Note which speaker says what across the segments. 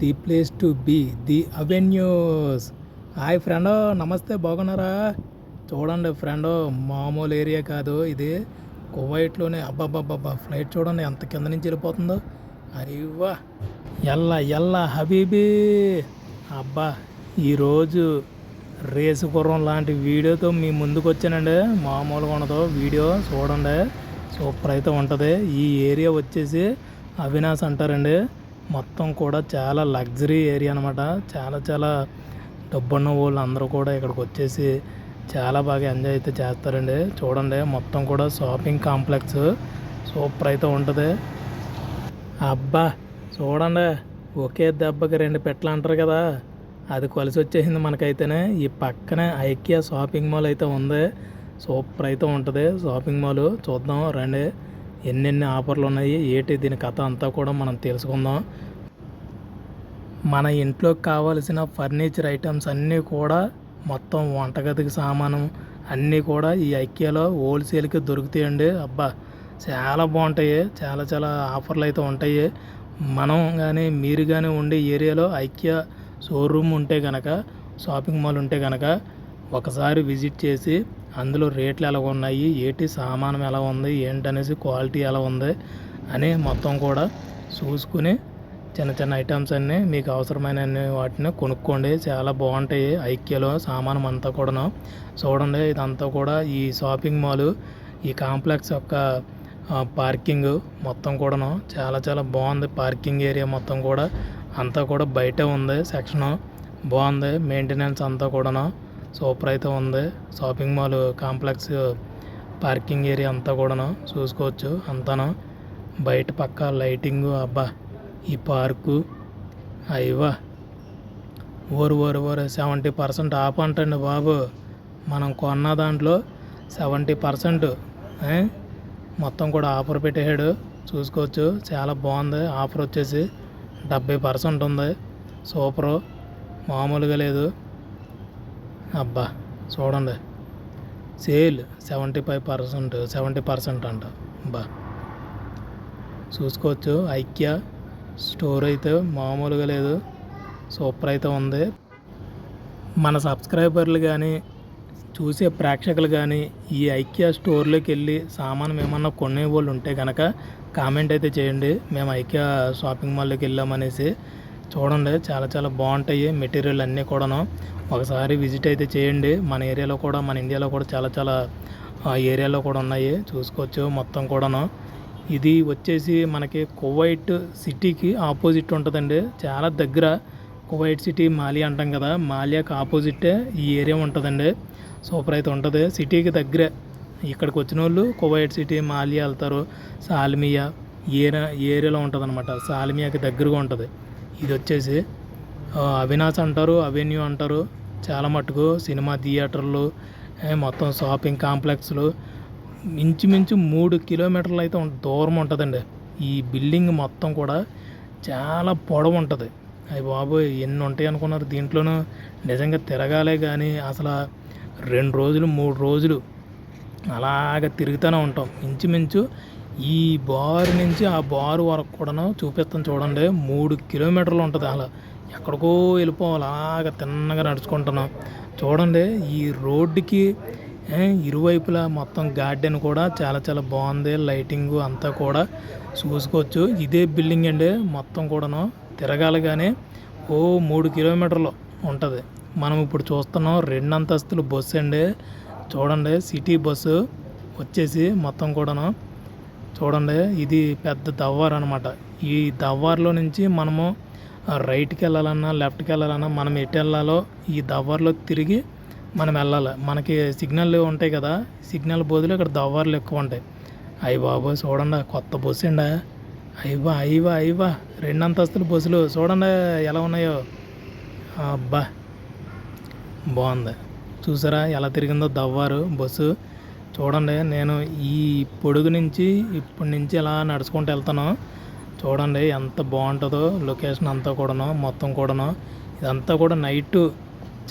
Speaker 1: The place to be the avenues. Hi ఫ్రెండో నమస్తే బాగున్నారా? చూడండి ఫ్రెండో మామూలు ఏరియా కాదు ఇది. కువైట్లోనే అబ్బాబ్బాబ్బా ఫ్లైట్ చూడండి ఎంత కింద నుంచి వెళ్ళిపోతుందో. అరివా ఎల్లా ఎల్లా హబీబీ. అబ్బా ఈరోజు రేసు గుర్రం లాంటి వీడియోతో మీ ముందుకు వచ్చానండి. మామూలుగా ఉండదు వీడియో చూడండి. సూపర్ అయితే ఉంటుంది. ఈ ఏరియా వచ్చేసి అవినాష్ అంటారండి. మొత్తం కూడా చాలా లగ్జరీ ఏరియా అనమాట చాలా చాలా డబ్బున్న వాళ్ళు అందరూ కూడా ఇక్కడికి వచ్చేసి చాలా బాగా ఎంజాయ్ అయితే చేస్తారండి. చూడండి మొత్తం కూడా షాపింగ్ కాంప్లెక్స్. సూపర్ అయితే ఉంటుంది. అబ్బా చూడండి ఒకే దెబ్బకి రెండు పెట్టలు అంటారు కదా. అది కలిసి వచ్చేసింది మనకైతేనే. ఈ పక్కనే ఐకియా షాపింగ్ మాల్ అయితే ఉంది. సూపర్ అయితే ఉంటుంది. షాపింగ్ మాల్ చూద్దాం రండి. ఎన్నెన్ని ఆఫర్లు ఉన్నాయి ఏటి దీని కథ అంతా కూడా మనం తెలుసుకుందాం. మన ఇంట్లోకి కావలసిన ఫర్నిచర్ ఐటమ్స్ అన్నీ కూడా మొత్తం వంటగదికి సామానం. అన్నీ కూడా ఈ ఐక్యాలో హోల్సేల్కి దొరుకుతాయండి. అబ్బా చాలా బాగుంటాయి. చాలా చాలా ఆఫర్లు అయితే ఉంటాయి. మనం కానీ మీరు కానీ ఉండే ఏరియాలో ఐక్య షోరూమ్ ఉంటే కనుక షాపింగ్ మాల్ ఉంటే కనుక ఒకసారి విజిట్ చేసి అందులో రేట్లు ఎలా ఉన్నాయి? ఏంటి సామానం ఎలా ఉంది? ఏంటనేసి క్వాలిటీ ఎలా ఉంది? అని మొత్తం కూడా చూసుకుని చిన్న చిన్న ఐటమ్స్ అన్నీ మీకు అవసరమైన వాటిని కొనుక్కోండి. చాలా బాగుంటాయి. ఐక్యలో సామానం అంతా కూడాను. చూడండి ఇదంతా కూడా ఈ షాపింగ్ మాల్ ఈ కాంప్లెక్స్ యొక్క పార్కింగ్ మొత్తం కూడాను. చాలా చాలా బాగుంది. పార్కింగ్ ఏరియా మొత్తం కూడా అంతా కూడా బయటే ఉంది. సెక్షన్ బాగుంది. మెయింటెనెన్స్ అంతా కూడాను. సూపర్ అయితే ఉంది. Shopping mall complex parking area అంతా కూడాను చూసుకోవచ్చు అంతాను. బయట పక్క లైటింగ్ అబ్బా! ఈ పార్కు అయ్యవా ఓరు ఓరు ఓరు సెవెంటీ పర్సెంట్ ఆఫ్ అంటండి బాబు. మనం కొన్న దాంట్లో సెవెంటీ పర్సెంట్ మొత్తం కూడా ఆఫర్ పెట్టాడు చూసుకోవచ్చు. చాలా బాగుంది. ఆఫర్ వచ్చేసి డెబ్బై పర్సెంట్ ఉంది. సూపరు. మామూలుగా లేదు. అబ్బా చూడండి. Sale seventy five percent seventy percent అంట. బా చూసుకోవచ్చు ఐక్య స్టోర్ అయితే మామూలుగా లేదు. సూపర్ అయితే ఉంది. మన సబ్స్క్రైబర్లు కానీ చూసే ప్రేక్షకులు కానీ ఈ ఐక్య స్టోర్లోకి వెళ్ళి సామానం ఏమన్నా కొనే వాళ్ళు ఉంటే కనుక కామెంట్ అయితే చేయండి. మేము ఐక్య షాపింగ్ మాల్లోకి వెళ్ళామనేసి. చూడండి చాలా చాలా బాగుంటాయి మెటీరియల్ అన్నీ కూడాను. ఒకసారి విజిట్ అయితే చేయండి. మన ఏరియాలో కూడా మన ఇండియాలో కూడా చాలా చాలా ఆ, ఏరియాలో కూడా ఉన్నాయి. చూసుకోవచ్చు మొత్తం కూడాను. ఇది వచ్చేసి మనకి కువైట్ సిటీకి ఆపోజిట్ ఉంటుందండి. చాలా దగ్గర కువైట్ సిటీ మాలియా అంటాం కదా. మాలియాకి ఆపోజిటే ఈ ఏరియా ఉంటుందండి. సూపర్ అయితే ఉంటుంది. సిటీకి దగ్గరే. ఇక్కడికి వచ్చిన వాళ్ళు కువైట్ సిటీ మాలియా వెళ్తారు. సాల్మియా ఏరియా ఏరియాలో ఉంటుంది అనమాట సాల్మియాకి దగ్గరగా ఉంటుంది. ఇది వచ్చేసి అవినాష్ అంటారు అవెన్యూ అంటారు. చాలా మటుకు సినిమా థియేటర్లు మొత్తం షాపింగ్ కాంప్లెక్స్లు. ఇంచుమించు మూడు కిలోమీటర్లు అయితే దూరం ఉంటుందండి. ఈ బిల్డింగ్ మొత్తం కూడా చాలా పొడవు ఉంటుంది అవి బాబోయ్ ఎన్ని ఉంటాయి అనుకున్నారు? దీంట్లోనూ నిజంగా తిరగాలే కానీ అసలు రెండు రోజులు మూడు రోజులు అలాగ తిరుగుతూనే ఉంటాం. ఇంచుమించు ఈ బారు నుంచి ఆ బారు వరకు కూడాను చూపిస్తాను చూడండి. మూడు కిలోమీటర్లు ఉంటుంది అలా. ఎక్కడికో వెళ్ళిపోవాలి. అలాగ తిన్నగా నడుచుకుంటున్నాం. చూడండి ఈ రోడ్డుకి ఇరువైపులా మొత్తం గార్డెన్ కూడా చాలా చాలా బాగుంది. లైటింగ్ అంతా కూడా చూసుకోవచ్చు. ఇదే బిల్డింగ్ అండి. మొత్తం కూడాను తిరగాలగానే ఓ మూడు కిలోమీటర్లు ఉంటుంది. మనం ఇప్పుడు చూస్తున్నాం రెండు అంతస్తులు బస్సు అండి. చూడండి సిటీ బస్సు వచ్చేసి మొత్తం కూడాను చూడండి ఇది పెద్ద దవ్వార్ అనమాట ఈ దవ్వార్లో నుంచి మనము రైట్కి వెళ్ళాలన్నా లెఫ్ట్కి వెళ్ళాలన్నా మనం ఎటు వెళ్ళాలో ఈ దవ్వార్లో తిరిగి మనం వెళ్ళాలి. మనకి సిగ్నల్ ఉంటాయి కదా సిగ్నల్ బదులు ఇక్కడ దవ్వార్లు ఎక్కువ ఉంటాయి. అయ్యి బాబు చూడండి కొత్త బస్సు అండి. అయ్యవా అయ్యవా అయ్యవా రెండు అంతస్తుల బస్సులు. చూడండి ఎలా ఉన్నాయో. అబ్బా బాగుంది. చూసారా ఎలా తిరిగిందో దవ్వారు బస్సు. చూడండి నేను ఈ పొడుగు నుంచి ఇప్పటి నుంచి ఇలా నడుచుకుంటూ వెళ్తాను. చూడండి ఎంత బాగుంటుందో లొకేషన్ అంతా కూడాను మొత్తం కూడాను. ఇదంతా కూడా నైట్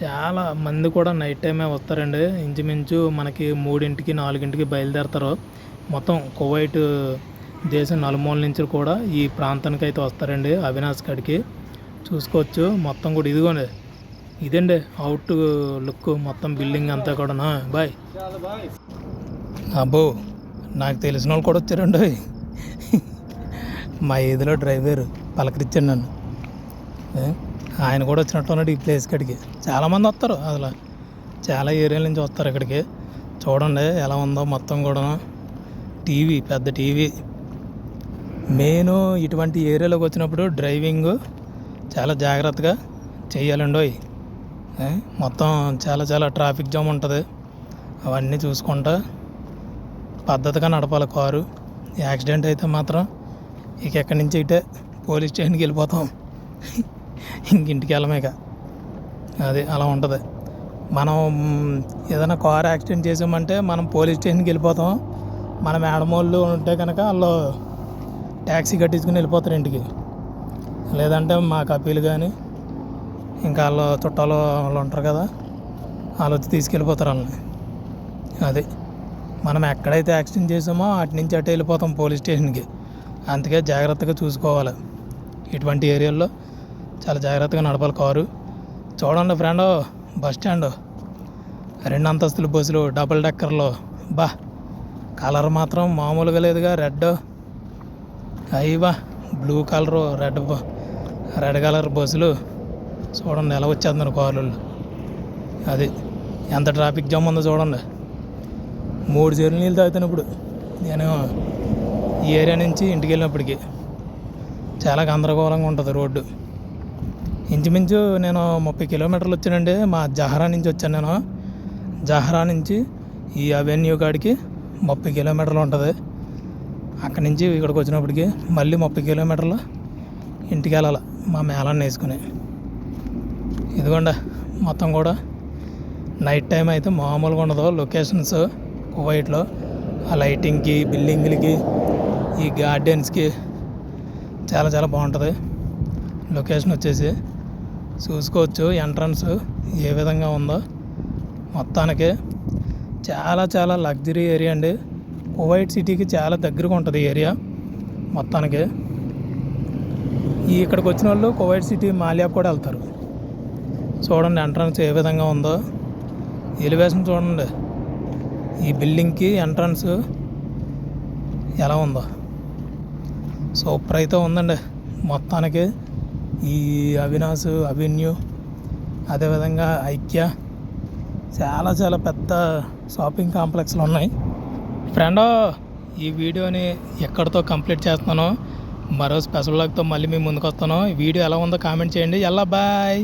Speaker 1: చాలా మంది కూడా నైట్ టైమే వస్తారండి. ఇంచుమించు మనకి మూడింటికి నాలుగింటికి బయలుదేరతారు. మొత్తం కువైట్ దేశం నలుమూల నుంచి కూడా ఈ ప్రాంతానికి అయితే వస్తారండి అవినాష్ కాడికి చూసుకోవచ్చు మొత్తం కూడా ఇదిగోండి. ఇదండి అవుట్ లుక్ మొత్తం బిల్డింగ్ అంతా కూడా బాయ్ అబ్బో నాకు తెలిసిన వాళ్ళు కూడా వచ్చారండి. మా ఏదిలో డ్రైవర్ పలకరించాడు నన్ను. ఆయన కూడా వచ్చినట్టు ఉన్నాడు ఈ ప్లేస్ కాడికి. చాలామంది వస్తారు అసలు. చాలా ఏరియాల నుంచి వస్తారు ఇక్కడికి. చూడండి ఎలా ఉందో మొత్తం కూడా టీవీ పెద్ద టీవీ. మెయిన్ ఇటువంటి ఏరియాలోకి వచ్చినప్పుడు డ్రైవింగ్ చాలా జాగ్రత్తగా చేయాలండి ఓయ్. మొత్తం చాలా చాలా ట్రాఫిక్ జామ్ ఉంటుంది. అవన్నీ చూసుకుంటా పద్ధతిగా నడపాలి కారు. యాక్సిడెంట్ అయితే మాత్రం ఇక ఎక్కడి నుంచి అయితే పోలీస్ స్టేషన్కి వెళ్ళిపోతాం. ఇంకింటికి వెళ్ళమేక అది అలా ఉంటుంది. మనం ఏదైనా కార్ యాక్సిడెంట్ చేసామంటే మనం పోలీస్ స్టేషన్కి వెళ్ళిపోతాం. మన మేడం వాళ్ళు ఉంటే కనుక వాళ్ళు ట్యాక్సీ కట్టించుకుని వెళ్ళిపోతారు ఇంటికి. లేదంటే మా కపీలు కానీ ఇంకా వాళ్ళు చుట్టాలు వాళ్ళు ఉంటారు కదా వాళ్ళు వచ్చి తీసుకెళ్ళిపోతారు వాళ్ళని. అది. మనం ఎక్కడైతే యాక్సిడెంట్ చేసామో అటు నుంచి అటు వెళ్ళిపోతాం పోలీస్ స్టేషన్కి. అందుకే జాగ్రత్తగా చూసుకోవాలి. ఇటువంటి ఏరియాల్లో చాలా జాగ్రత్తగా నడపాలి కారు. చూడండి ఫ్రెండ్ బస్ స్టాండ్. రెండు అంతస్తుల బస్సులు డబుల్ డెక్కర్లో. బా కలర్ మాత్రం మామూలుగా లేదుగా red. అయ్యవా blue colour red red colour బస్సులు. చూడండి ఎలా వచ్చేస్తున్నారు కార్లు. అది ఎంత ట్రాఫిక్ జామ్ ఉందో చూడండి. మూడు చెరువులు నీళ్ళు తాగుతాను ఇప్పుడు నేను ఈ ఏరియా నుంచి ఇంటికి వెళ్ళినప్పటికి చాలా గందరగోళంగా ఉంటుంది రోడ్డు. ఇంచుమించు నేను ముప్పై కిలోమీటర్లు వచ్చానండి మా జహరా నుంచి వచ్చాను నేను. జహరా నుంచి ఈ అవెన్యూ కాడికి ముప్పై కిలోమీటర్లు ఉంటుంది. అక్కడి నుంచి ఇక్కడికి వచ్చినప్పటికి మళ్ళీ ముప్పై కిలోమీటర్లు ఇంటికి వెళ్ళాలి మా మేళాన్ని వేసుకుని. ఇదిగోండి మొత్తం కూడా నైట్ టైం అయితే మామూలుగా ఉండదు లొకేషన్స్ కువైట్లో ఆ లైటింగ్కి బిల్డింగ్లకి ఈ గార్డెన్స్కి చాలా చాలా బాగుంటుంది. లొకేషన్ వచ్చేసి చూసుకోవచ్చు ఎంట్రన్స్ ఏ విధంగా ఉందో మొత్తానికి. చాలా చాలా లగ్జరీ ఏరియా అండి. కువైట్ సిటీకి చాలా దగ్గరగా ఉంటుంది ఏరియా మొత్తానికి. ఈ ఇక్కడికి వచ్చిన వాళ్ళు కువైట్ సిటీ మాలియా కూడా వెళ్తారు. చూడండి ఎంట్రన్స్ ఏ విధంగా ఉందో. ఎలివేషన్ చూడండి. ఈ బిల్డింగ్కి ఎంట్రన్స్ ఎలా ఉందో. సూపర్ అయితే ఉందండి. మొత్తానికి ఈ అవినాష్ అవెన్యూ అదేవిధంగా ఐక్య చాలా చాలా పెద్ద షాపింగ్ కాంప్లెక్స్లు ఉన్నాయి. ఫ్రెండ్ ఈ వీడియోని ఎక్కడితో కంప్లీట్ చేస్తున్నాను మరో స్పెషల్ లాగ్తో మళ్ళీ మీ ముందుకు వస్తాను ఈ వీడియో ఎలా ఉందో కామెంట్ చేయండి. ఎలా బాయ్!